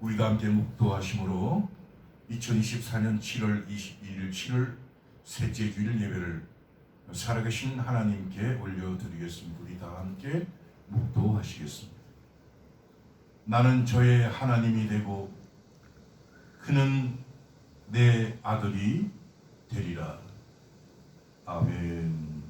우리가 함께 묵도하심으로 2024년 7월 22일 7월 셋째 주일 예배를 살아계신 하나님께 올려드리겠습니다. 우리 다 함께 묵도하시겠습니다. 나는 저의 하나님이 되고 그는 내 아들이 되리라. 아멘.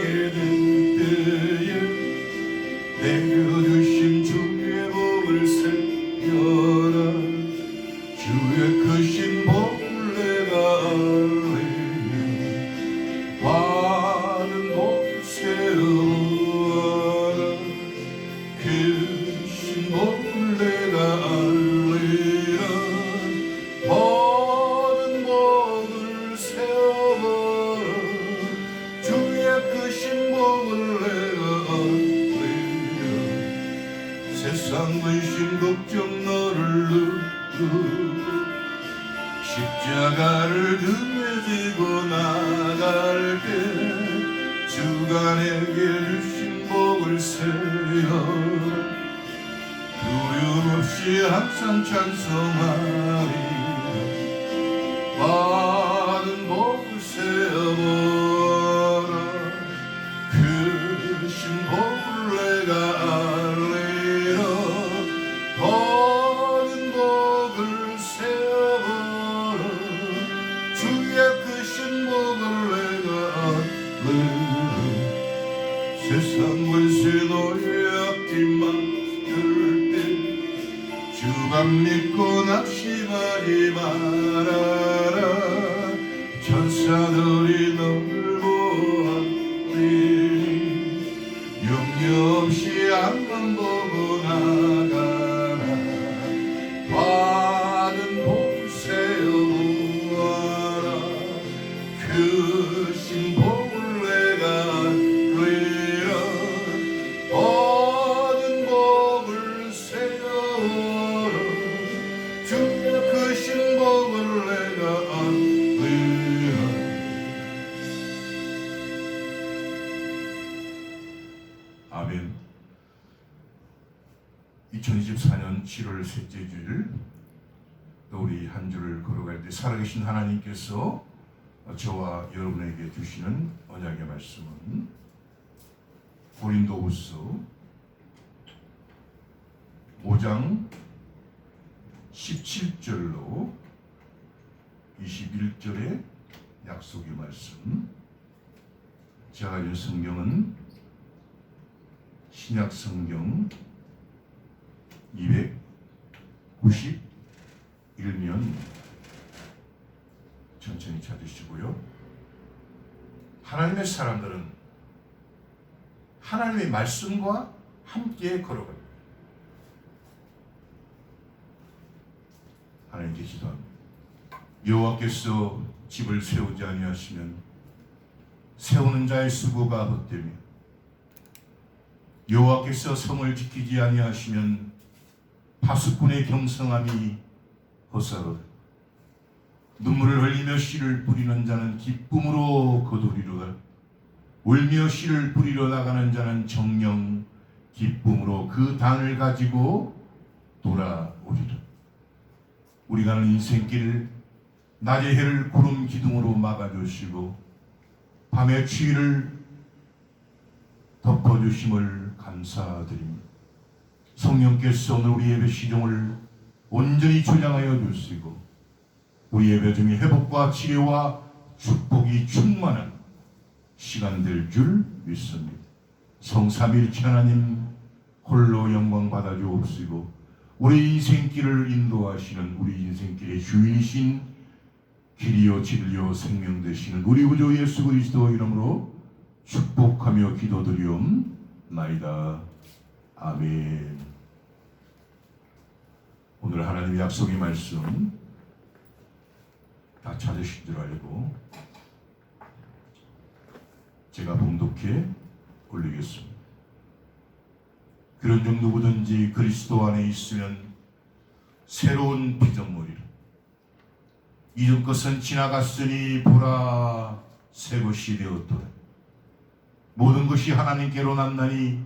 girdi 아멘. 2024년 7월 셋째 주일 또 우리 한 주를 걸어갈 때 살아계신 하나님께서 저와 여러분에게 주시는 언약의 말씀은 고린도후서 5장 17절로 21절의 약속의 말씀. 제가 가진 성경은 신약 성경 291면 천천히 찾으시고요. 하나님의 사람들은 하나님의 말씀과 함께 걸어갑니다. 하나님께 기도합니다. 여호와께서 집을 세우지 아니하시면 세우는 자의 수고가 헛되며 여호와께서 성을 지키지 아니하시면 파수꾼의 경성함이 헛사로다. 눈물을 흘리며 씨를 뿌리는 자는 기쁨으로 거두리로다. 울며 씨를 뿌리러 나가는 자는 정령 기쁨으로 그 단을 가지고 돌아오리라. 우리가 가는 인생길 낮의 해를 구름 기둥으로 막아주시고 밤의 추위를 덮어주심을 감사드립니다. 성령께서 오늘 우리 예배 시종을 온전히 조장하여 주시고 우리 예배 중에 회복과 치료와 축복이 충만한 시간 될 줄 믿습니다. 성삼일체 하나님 홀로 영광 받아 주옵시고 우리 인생길을 인도하시는 우리 인생길의 주인이신 길이요 진리요 생명 되시는 우리 구주 예수 그리스도 이름으로 축복하며 기도드리옵 나이다. 아멘. 오늘 하나님의 약속의 말씀 다 찾으신 줄 알고 제가 봉독해 올리겠습니다. 그런 중 누구든지 그리스도 안에 있으면 새로운 피조물이라. 이전 것은 지나갔으니 보라 새 것이 되었도다. 모든 것이 하나님께로 났나니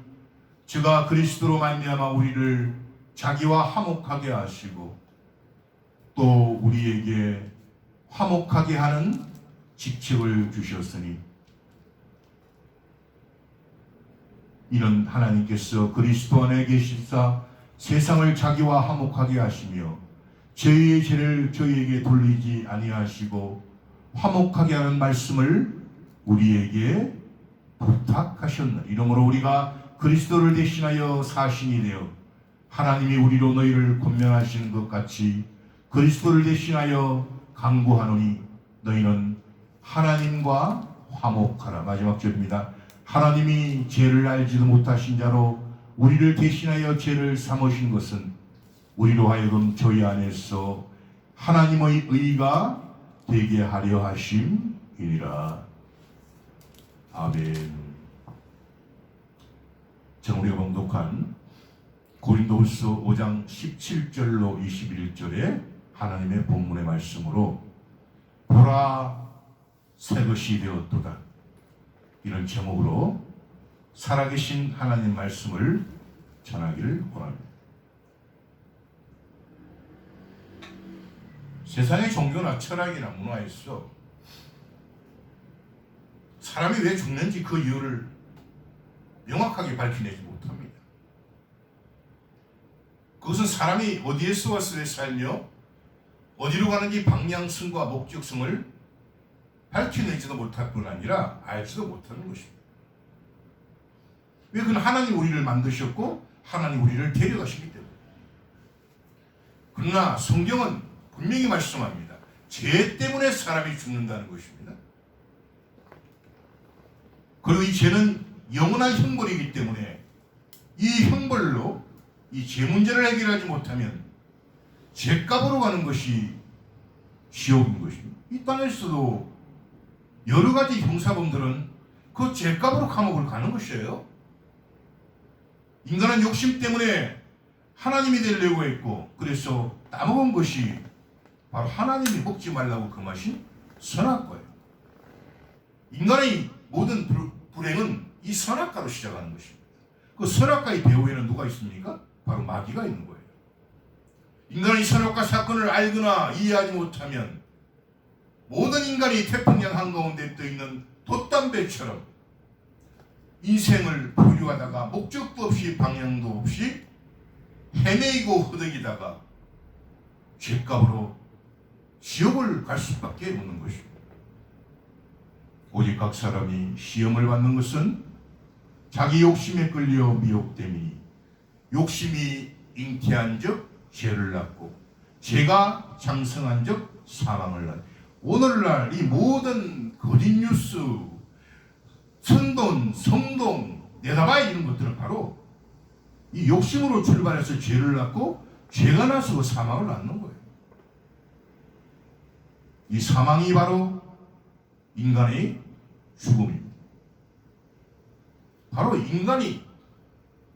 저가 그리스도로 말미암아 우리를 자기와 화목하게 하시고 또 우리에게 화목하게 하는 직책을 주셨으니 이는 하나님께서 그리스도 안에 계시사 세상을 자기와 화목하게 하시며 저희의 죄를 저희에게 돌리지 아니하시고 화목하게 하는 말씀을 우리에게 부탁하셨나 이러므로 우리가 그리스도를 대신하여 사신이 되어 하나님이 우리로 너희를 권면하시는 것 같이 그리스도를 대신하여 강구하노니 너희는 하나님과 화목하라 마지막 절입니다. 하나님이 죄를 알지도 못하신 자로 우리를 대신하여 죄를 삼으신 것은 우리로 하여금 저희 안에서 하나님의 의가 되게 하려 하심이니라. 아멘. 전 우리가 봉독한 고린도후서 5장 17절로 21절에 하나님의 본문의 말씀으로 보라 새 것이 되었도다. 이런 제목으로 살아계신 하나님 말씀을 전하기를 원합니다. 세상의 종교나 철학이나 문화에서 사람이 왜 죽는지 그 이유를 명확하게 밝혀내지 못합니다. 그것은 사람이 어디에서 왔을 살며 어디로 가는지 방향성과 목적성을 밝혀내지도 못할 뿐 아니라 알지도 못하는 것입니다. 왜 그는 하나님 우리를 만드셨고 하나님 우리를 데려가시기 때문에. 그러나 성경은 분명히 말씀합니다. 죄 때문에 사람이 죽는다는 것입니다. 그리고 이 죄는 영원한 형벌이기 때문에 이 형벌로 이 죄 문제를 해결하지 못하면 죄값으로 가는 것이 지옥인 것입니다. 이 땅에서도 여러 가지 형사범들은 그 죄값으로 감옥을 가는 것이에요. 인간은 욕심 때문에 하나님이 되려고 했고 그래서 따먹은 것이 바로 하나님이 먹지 말라고 금하신 선악과예요. 인간의 모든 불행은 이 선악과로 시작하는 것입니다. 그 선악과의 배후에는 누가 있습니까? 바로 마귀가 있는 거예요. 인간이 선악과 사건을 알거나 이해하지 못하면 모든 인간이 태평양 한가운데 떠 있는 돛담배처럼 인생을 보류하다가 목적도 없이 방향도 없이 헤매이고 허덕이다가 죄값으로 지옥을 갈 수밖에 없는 것입니다. 오직 각 사람이 시험을 받는 것은 자기 욕심에 끌려 미혹됨이니 욕심이 잉태한 적 죄를 낳고 죄가 장성한 적 사망을 낳 오늘날 이 모든 거짓 뉴스 선돈, 성동, 내다봐 이런 것들은 바로 이 욕심으로 출발해서 죄를 낳고 죄가 나서 사망을 낳는 거예요. 이 사망이 바로 인간의 죽음입니다. 바로 인간이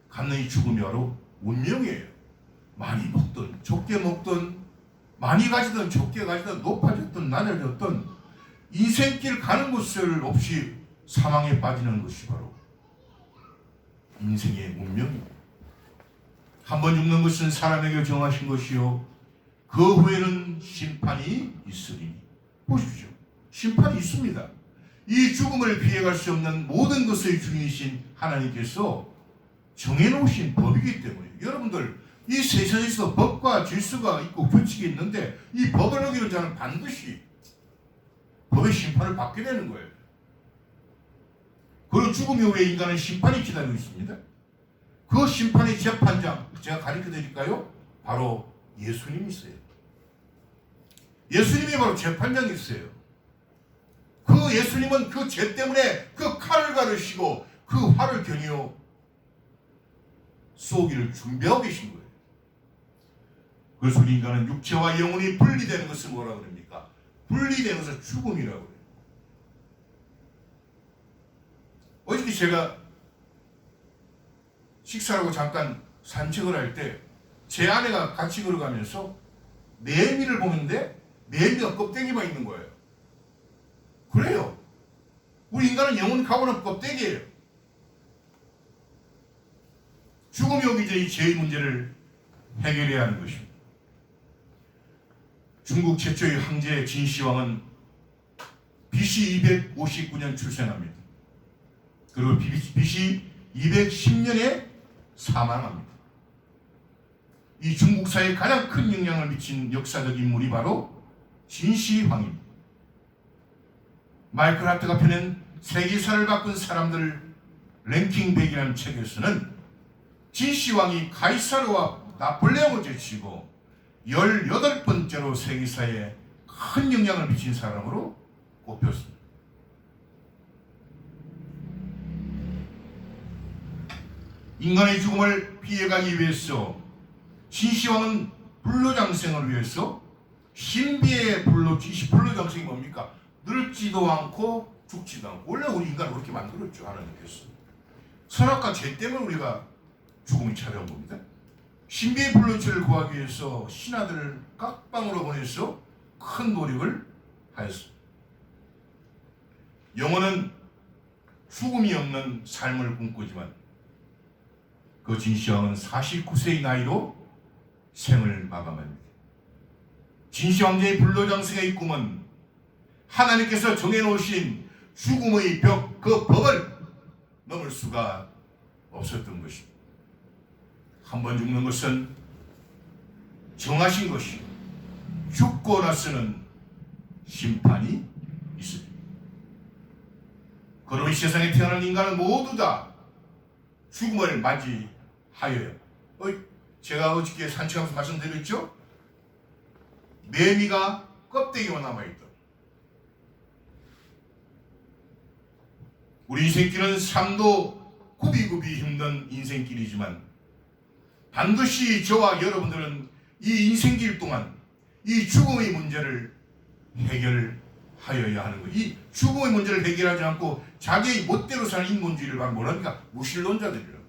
갖는 이 죽음이 바로 운명이에요. 많이 먹든 적게 먹든 많이 가지든 적게 가지든 높아졌든 낮아졌든 인생길 가는 곳을 없이 사망에 빠지는 것이 바로 인생의 운명입니다. 한 번 죽는 것은 사람에게 정하신 것이요. 그 후에는 심판이 있으리니. 보십시오. 심판이 있습니다. 이 죽음을 피해갈 수 없는 모든 것의 주인이신 하나님께서 정해놓으신 법이기 때문에 여러분들 이 세상에서 법과 질서가 있고 규칙이 있는데 이 법을 어기는 자는 반드시 법의 심판을 받게 되는 거예요. 그리고 죽음 이후에 인간은 심판이 기다리고 있습니다. 그 심판의 재판장 제가 가르쳐 드릴까요? 바로 예수님이세요. 예수님이 바로 재판장이세요. 그 예수님은 그 죄 때문에 그 칼을 가르시고 그 화를 겨뉘어 쏘기를 준비하고 계신 거예요. 그래서 우리 인간은 육체와 영혼이 분리되는 것을 뭐라 그럽니까? 분리되는 것을 죽음이라고 해요. 어저께 제가 식사하고 잠깐 산책을 할 때 제 아내가 같이 걸어가면서 매미를 보는데 매미가 껍데기만 있는 거예요. 그래요. 우리 인간은 영혼 가고는 껍데기예요. 죽음이 오기 전에 이 죄의 문제를 해결해야 하는 것입니다. 중국 최초의 황제 진시황은 BC 259년 출생합니다. 그리고 BC 210년에 사망합니다. 이 중국사에 가장 큰 영향을 미친 역사적 인물이 바로 진시황입니다. 마이클 하트가 펴낸 세계사를 바꾼 사람들 랭킹 100이라는 책에서는 진시황이 가이사르와 나폴레옹을 제치고 18번째로 세계사에 큰 영향을 미친 사람으로 꼽혔습니다. 인간의 죽음을 피해가기 위해서 진시황은 불로장생을 위해서 신비의 불로 불로장생이 뭡니까? 늙지도 않고 죽지도 않고 원래 우리 인간을 그렇게 만들었죠 하나님께서 선악과 죄 때문에 우리가 죽음이 찾아온 겁니다. 신비의 불로체를 구하기 위해서 신하들을 깍방으로 보내서 큰 노력을 하였습니다. 영혼은 죽음이 없는 삶을 꿈꾸지만 그 진시황은 49세의 나이로 생을 마감합니다. 진시황제의 불로장생의 꿈은 하나님께서 정해놓으신 죽음의 벽, 그 벽을 넘을 수가 없었던 것입니다. 한 번 죽는 것은 정하신 것이 죽고 나서는 심판이 있습니다. 그러면 이 세상에 태어난 인간은 모두 다 죽음을 맞이하여요. 어, 제가 어저께 산책하면서 말씀드렸죠? 매미가 껍데기만 남아있다. 우리 인생길은 삶도 굽이굽이 힘든 인생길이지만 반드시 저와 여러분들은 이 인생길 동안 이 죽음의 문제를 해결하여야 하는 거예요. 이 죽음의 문제를 해결하지 않고 자기의 멋대로 사는 인본주의를 말 뭐랍니까? 무신론자들이라고.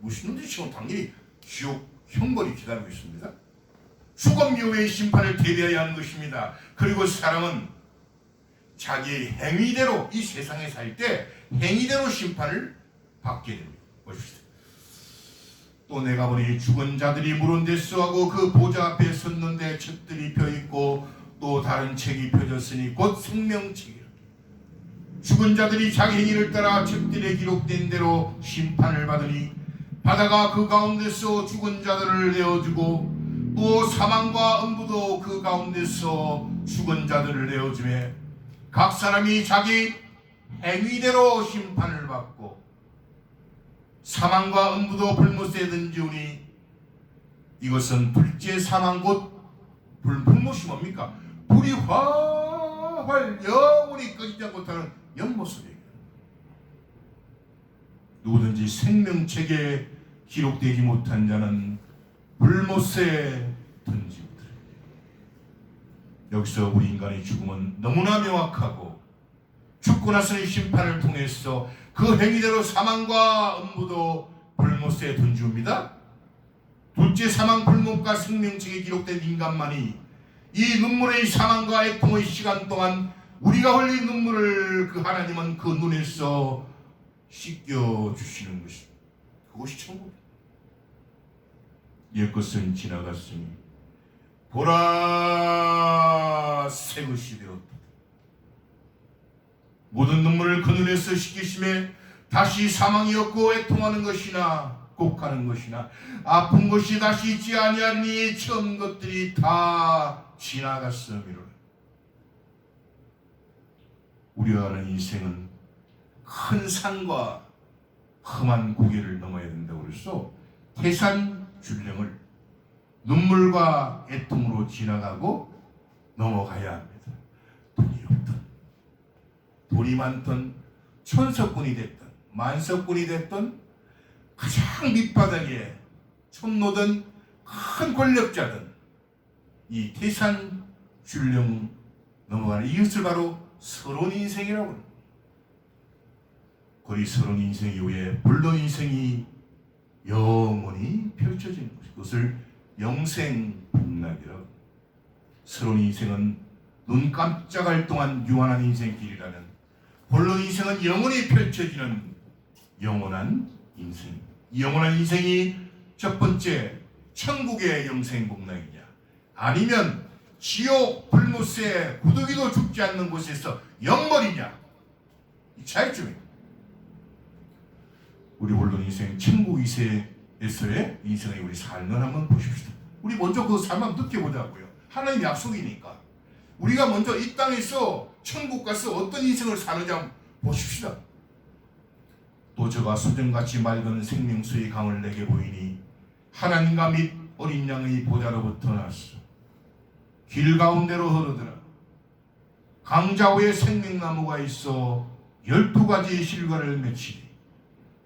무신론자 치고 당연히 지옥 형벌이 기다리고 있습니다. 죽음 이후의 심판을 대비해야 하는 것입니다. 그리고 사람은 자기의 행위대로 이 세상에 살 때 행위대로 심판을 받게 됩니다. 보십시오. 또 내가 보니 죽은 자들이 물은 데 쓰하고 그 보좌 앞에 섰는데 책들이 펴 있고 또 다른 책이 펴졌으니 곧 생명책이라. 죽은 자들이 자기 행위를 따라 책들에 기록된 대로 심판을 받으니 바다가 그 가운데서 죽은 자들을 내어주고 또 사망과 음부도 그 가운데서 죽은 자들을 내어주매 각 사람이 자기 행위대로 심판을 받고 사망과 음부도 불못에 던지우니 이것은 둘째 사망 곧 불, 불못이 뭡니까? 불이 활활 영원히 꺼지지 않고타는 연못소리예요. 누구든지 생명책에 기록되지 못한 자는 불못에 던지우더라. 여기서 우리 인간의 죽음은 너무나 명확하고 죽고 나서의 심판을 통해서 그 행위대로 사망과 음부도 불못에 던지웁니다. 둘째 사망 불못과 생명책에 기록된 인간만이 이 눈물의 사망과 애통의 시간 동안 우리가 흘린 눈물을 그 하나님은 그 눈에서 씻겨 주시는 것입니다. 그것이 천국입니다. 옛것은 지나갔으니 보라 새 것이 되었다. 모든 눈물을 그 눈에서 씻기심에 다시 사망이 없고 애통하는 것이나 곡하는 것이나 아픈 것이 다시 있지 아니하니 처음 것들이 다 지나갔음이로라. 우리가 하는 인생은 큰 산과 험한 고개를 넘어야 된다고 그래서 태산 줄령을 눈물과 애통으로 지나가고 넘어가야 합니다. 돈이 없든 돈이 많든 천석군이 됐든 만석군이 됐든 가장 밑바닥에 촌노든 큰 권력자든 이 태산 줄령 넘어가는 이것을 바로 서론 인생이라고 합니다. 거의 서론 인생 이후에 본론 인생이 영원히 펼쳐지는 것. 그것을 영생 복락이라고. 새로운 인생은 눈 깜짝할 동안 유한한 인생길이라는 본론 인생은 영원히 펼쳐지는 영원한 인생. 이 영원한 인생이 첫 번째 천국의 영생 복락이냐 아니면 지옥 불못에 구더기도 죽지 않는 곳에서 영벌이냐 이 차이점입니다. 우리 본론 인생 천국 이세에서의 인생의 우리 삶을 한번 보십시다. 우리 먼저 그 삶을 느껴보자고요. 하나님 약속이니까 우리가 먼저 이 땅에서 천국 가서 어떤 인생을 한번 보십시다. 또 저가 수정같이 맑은 생명수의 강을 내게 보이니 하나님과 및 어린 양의 보좌로부터 났어. 길 가운데로 흐르더라. 강자후에 생명나무가 있어 열두 가지의 실과를 맺히니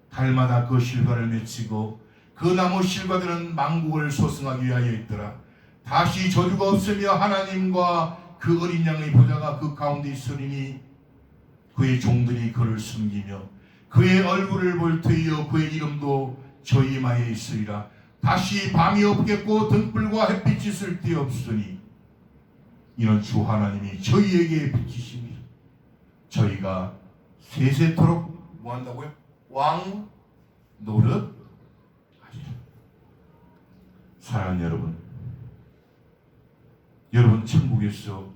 달마다 그 실과를 맺히고 그 나무 실과들은 망국을 소승하기 위하여 있더라. 다시 저주가 없으며 하나님과 그 어린 양의 보좌가 그 가운데 있으리니 그의 종들이 그를 숨기며 그의 얼굴을 볼 터이여 그의 이름도 저희 마에 있으리라. 다시 밤이 없겠고 등불과 햇빛이 있을 데 없으니 이는 주 하나님이 저희에게 비치십니다. 저희가 세세토록 뭐 한다고요? 왕 노릇 하리라. 사랑하는 여러분, 여러분 천국에서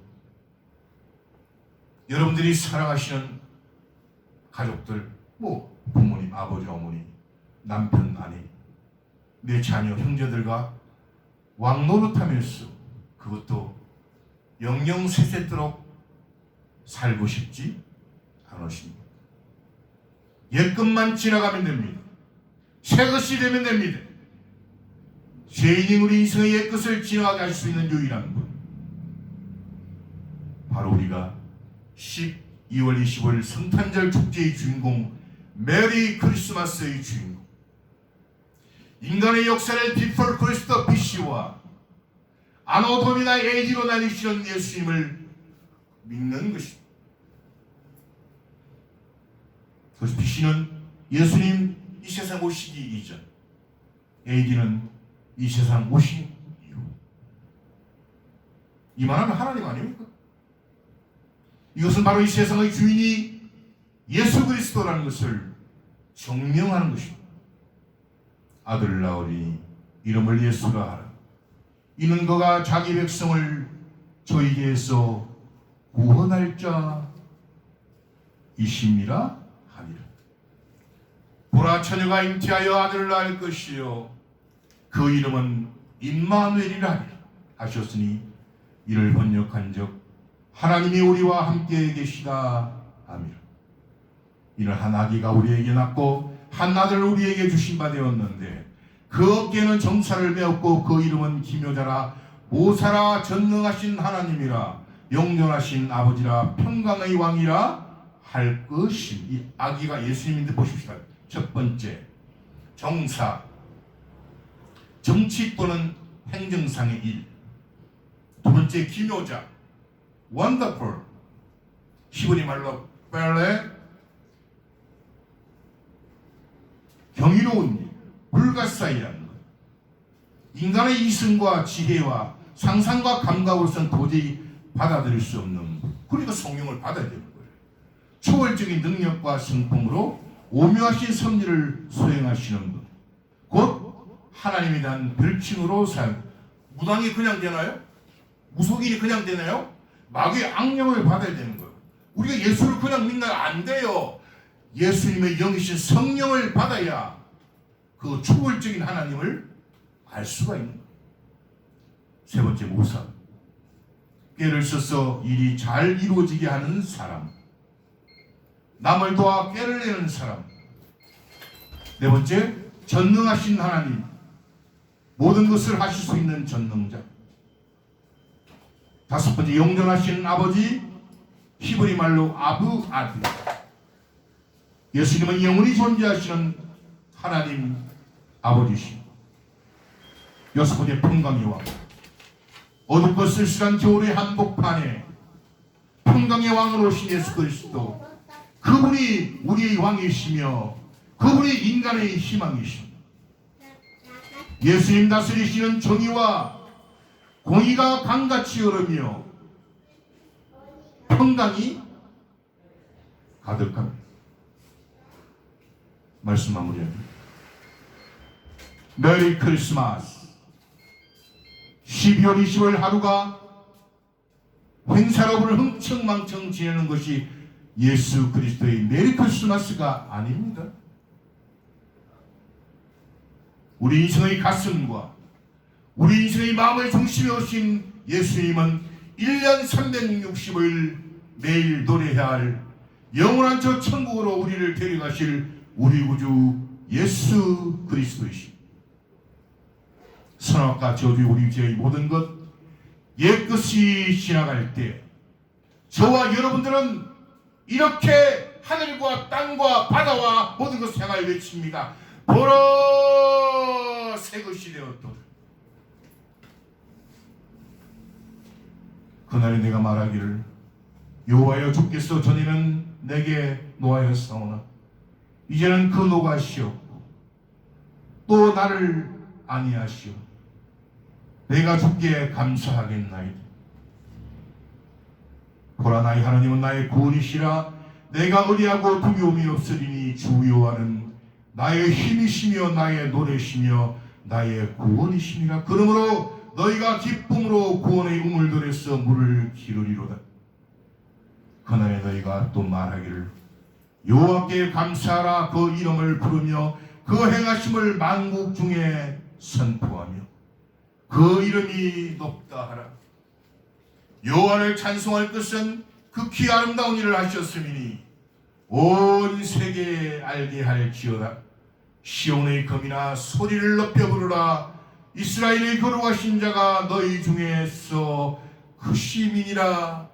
여러분들이 사랑하시는 가족들, 뭐 부모님, 아버지, 어머니, 남편, 아내, 내 자녀, 형제들과 왕노릇하면서 그것도 영영 세세토록 살고 싶지 않으십니다. 옛것만 지나가면 됩니다. 새것이 되면 됩니다. 죄인인 우리 인생의 옛것을 지나가게 할 수 있는 유일한 분. 바로 우리가 12월 25일 성탄절 축제의 주인공 메리 크리스마스의 주인공 인간의 역사를 비폴 크리스토 BC와 아노돔이나 에이지로 나뉘시는 예수님을 믿는 것입니다. 그래서 BC는 예수님 이 세상 오시기 이전 AD는 이 세상 오신 이후 이만하면 하나님 아닙니까? 이것은 바로 이 세상의 주인이 예수 그리스도라는 것을 증명하는 것입니다. 아들 나으리 이름을 예수라 하라. 이는 그가 자기 백성을 저희에게서 구원할 자이심이라 하니라. 보라 처녀가 잉태하여 아들을 낳을 것이요 그 이름은 임마누엘이라 하셨으니 이를 번역한 적 하나님이 우리와 함께 계시다 함이라. 이는 한 아기가 우리에게 낳고 한 아들을 우리에게 주신 바 되었는데 그 어깨는 정사를 메었고 그 이름은 기묘자라 모사라 전능하신 하나님이라 영존하신 아버지라 평강의 왕이라 할 것이 이 아기가 예수님인데 보십시다. 첫 번째 정사 정치 또는 행정상의 일. 두 번째 기묘자 원더풀 히브리 말로 벨레 경이로운 일 불가사의한 것 인간의 이성과 지혜와 상상과 감각으로서는 도저히 받아들일 수 없는 것 그러니까 성령을 받아야 되는 거예요 초월적인 능력과 성품으로 오묘하신 섭리를 수행하시는 분. 곧 하나님에 대한 별칭으로 사용. 무당이 그냥 되나요? 무속인이 그냥 되나요? 마귀의 악령을 받아야 되는 거예요. 우리가 예수를 그냥 믿나요? 안 돼요. 예수님의 영이신 성령을 받아야 그 초월적인 하나님을 알 수가 있는 거예요. 세 번째 모사. 깨를 써서 일이 잘 이루어지게 하는 사람. 남을 도와 깨를 내는 사람. 네 번째, 전능하신 하나님. 모든 것을 하실 수 있는 전능자. 다섯 번째, 영존하신 아버지. 히브리 말로 아부 아들. 예수님은 영원히 존재하시는 하나님 아버지시. 여섯 번째, 평강의 왕. 어둡고 쓸쓸한 겨울의 한복판에 평강의 왕으로 오신 예수 그리스도 그분이 우리의 왕이시며 그분이 인간의 희망이십니다. 예수님 다스리시는 정의와 공의가 강같이 흐르며 평강이 가득합니다. 말씀 마무리합니다. 메리 크리스마스 12월 20일 하루가 행사로을 흥청망청 지내는 것이 예수 그리스도의 메리 크리스마스가 아닙니다. 우리 인생의 가슴과 우리 인생의 마음의 중심에 오신 예수님은 1년 360일 매일 노래해야 할 영원한 저 천국으로 우리를 데려가실 우리 구주 예수 그리스도이십니다. 선악과 저주 우리 죄의 모든 것 옛것이 지나갈 때 저와 여러분들은 이렇게 하늘과 땅과 바다와 모든 것을 향하여 외칩니다. 보라 새 것이 되었도다. 그날에 내가 말하기를 여호와여 주께서 전에는 내게 노하였사오나 이제는 그 노가시었고 또 나를 아니하시오. 내가 주께 감사하겠나이다. 보라 나의 하나님은 나의 구원이시라 내가 의리하고 두려움이 없으리니 주 여호와는 나의 힘이시며 나의 노래시며 나의 구원이시니라. 그러므로 너희가 기쁨으로 구원의 우물들에서 물을 기르리로다. 그날에 너희가 또 말하기를 여호와께 감사하라. 그 이름을 부르며 그 행하심을 만국 중에 선포하며 그 이름이 높다 하라. 여호와를 찬송할 것은 극히 아름다운 일을 하셨음이니 온 세계에 알게 할지어다. 시온의 검이나 소리를 높여 부르라 이스라엘의 거룩하신 자가 너희 중에서 그 시민이라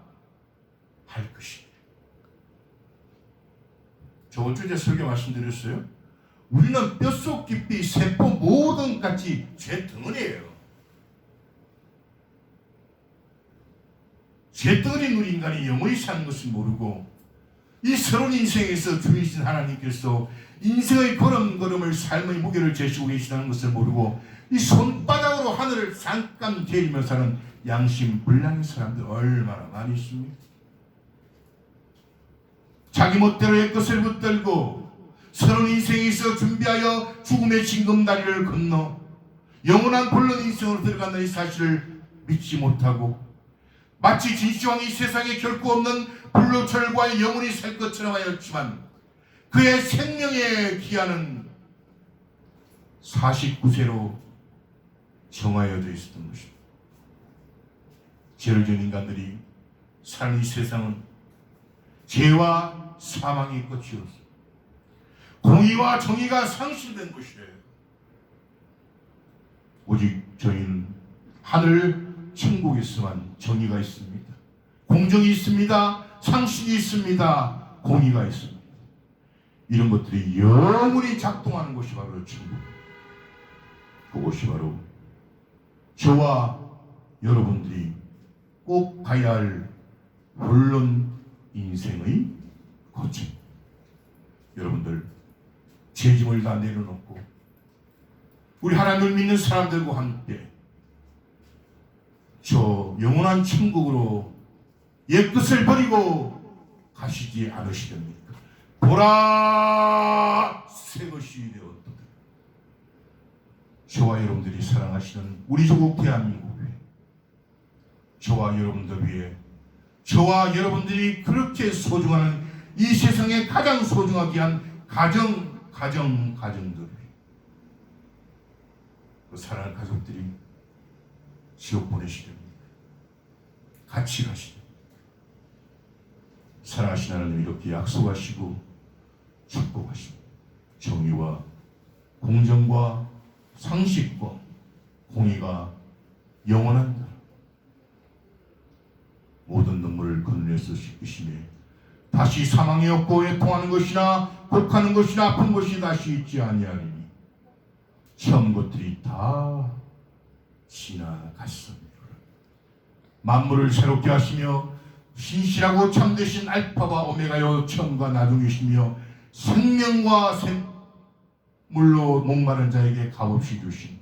할 것이다 저번 주에 설교 말씀드렸어요. 우리는 뼛속 깊이 세포 모든 같이 죄 덩어리예요. 죄 덩어린 우리 인간이 영원히 사는 것을 모르고 이 서론 인생에서 주이신 하나님께서 인생의 걸음걸음을 삶의 무게를 제시고 계시다는 것을 모르고 이 손바닥으로 하늘을 잠깐 데리며 사는 양심 불량의 사람들 얼마나 많이 있습니까? 자기 멋대로의 것을 붙들고 서론 인생에서 준비하여 죽음의 징검다리를 건너 영원한 본론 인생으로 들어간다는 이 사실을 믿지 못하고 마치 진시황이 세상에 결코 없는 불로철과의 영혼이 살 것처럼 하였지만 그의 생명의 기한은 49세로 정하여져 있었던 것입니다. 죄를 지은 인간들이 사는 이 세상은 죄와 사망의 끝이었습니다. 공의와 정의가 상실된 것이에요. 오직 저희는 하늘 천국에서만 정의가 있습니다. 공정이 있습니다. 상식이 있습니다. 공의가 있습니다. 이런 것들이 영원히 작동하는 것이 바로 천국. 그것이 바로 저와 여러분들이 꼭 가야 할 본론 인생의 거친. 여러분들 죄짐을 다 내려놓고 우리 하나님을 믿는 사람들과 함께 저 영원한 천국으로 옛 것을 버리고 가시지 않으시렵니까? 보라 새 것이 되었도다. 저와 여러분들이 사랑하시는 우리 조국 대한민국 위에 저와 여러분들 위해 저와 여러분들이 그렇게 소중한 이 세상에 가장 소중하게 한 가정, 가정, 가정들 위해 그 사랑하는 가족들이 지옥 보내시렵니다. 같이 가시죠. 사랑하신 하나님 이렇게 약속하시고 축복하시고 정의와 공정과 상식과 공의가 영원한 나라 모든 눈물을 건네서 씻으시네 다시 사망이 없고 애통하는 것이나 곡하는 것이나 아픈 것이 다시 있지 아니하리니 처음 것들이 다 지나갔습니다. 만물을 새롭게 하시며 신실하고 참되신 알파와 오메가요 처음과 나중이시며 생명과 생 물로 목마른 자에게 값없이 주신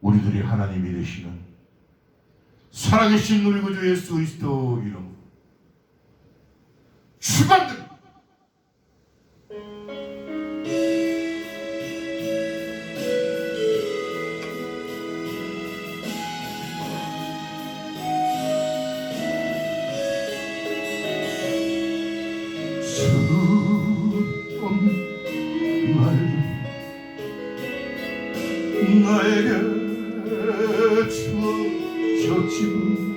우리들이 하나님이 되시는 살아계신 우리 구주 예수 그리스도 이름. 주관들 나에게 주셨지만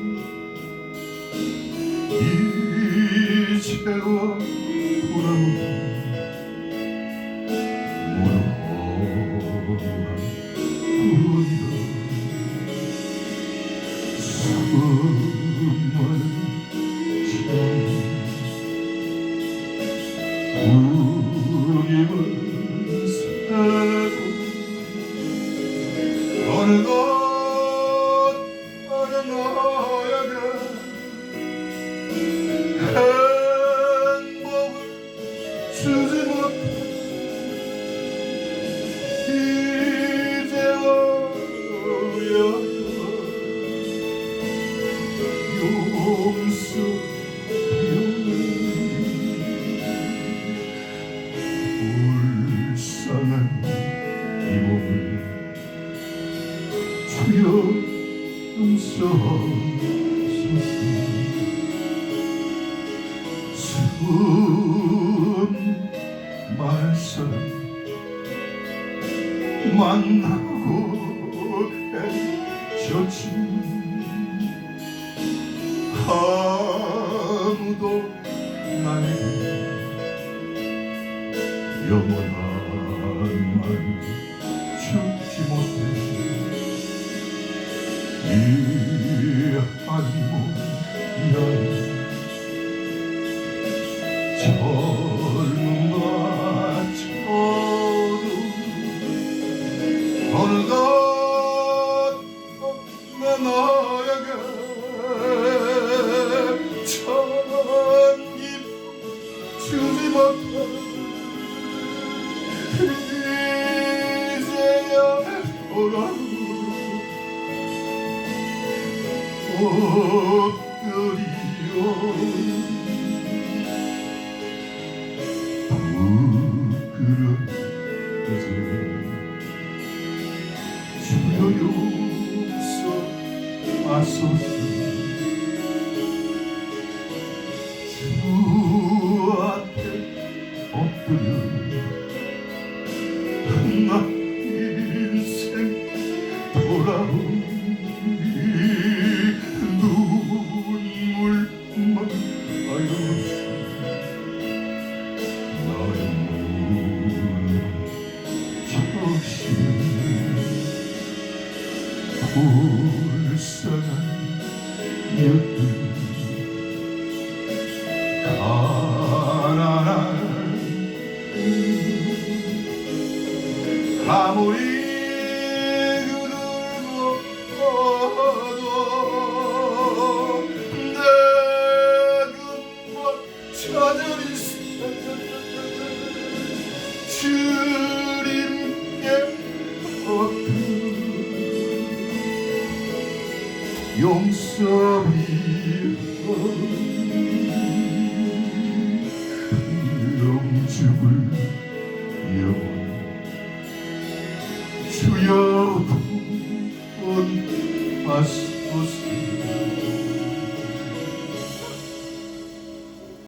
만나 불쌍한 여인